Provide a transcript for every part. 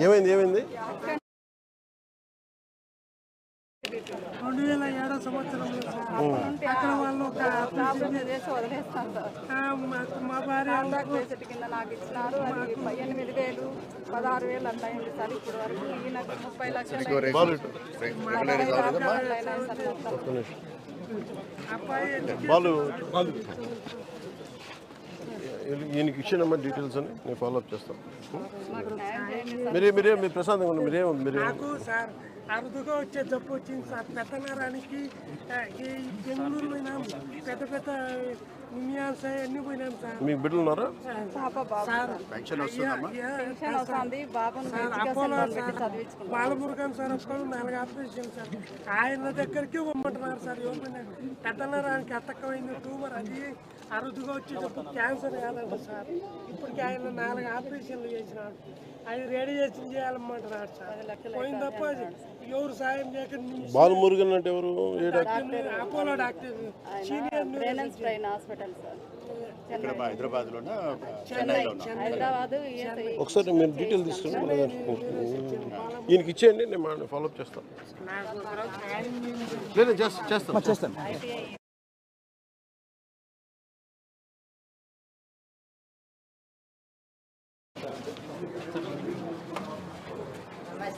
ఏమైంది ఏమైంది? రెండు వేల ఏడో సంవత్సరంలో సార్. అక్కడ వాళ్ళు ఒక మా- భార్య కాంట్రాక్ట్ బేసిడ్ కింద నాకు ఇచ్చినారు. అది ఎనిమిది వేలు పదహారు వేలు అట్లా అయింది సార్ ఇప్పుడు వరకు. ఈయనకు ముప్పై లక్షలు. అబ్బాయి ఈయనకి ఇచ్చిన డీటెయిల్స్ అని నేను ఫాలో అప్ చేస్తాను మీరే మీరే మీరు ప్రశాంతంగా ఉన్నారు మీరే మీరే నాకు సార్ అరుదుగా వచ్చే జబ్బు వచ్చింది సార్. పెద్దనరానికి ఆ, ఈ బెంగళూరు పోయినాం పెద్ద పెద్ద నిమియాన్స్ అన్ని పోయినాం సార్. మీకు బిడ్డలు ఉన్నారా? బాలమురుగన్ సార్ ఒక్కడు నాలుగు ఆపరేషన్ సార్. ఆయన దగ్గరికి ఇవ్వమంటున్నారు సార్ ఎవరైనా పెద్దనరానికి అత్తకమైంది ట్యూమర్ అది. అరుదుగా వచ్చేటప్పుడు క్యాన్సర్ కాదండి సార్. ఇప్పటికి ఆయన నాలుగు ఆపరేషన్లు చేసినాడు. అది రేడియేషన్ చేయాలమ్మంటున్నాడు సార్. పోయిన తప్ప ఎవరు సాయం చేయక బాలు మురుగన్ అంటే ఎవరు? ఏ doctor Apollo doctor. Senior hospital sir. ఒకసారి మీరు డీటెయిల్ తీసుకుని మన దాంట్లో- ఈయనకి ఇచ్చేయండి నేను ఫాలో అప్ చేస్తాను. చేస్తాను.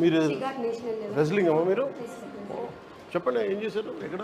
మీరు రెజ్లింగ్ అమ్మా మీరు? చెప్పండి ఏం చేశారు? ఎక్కడ?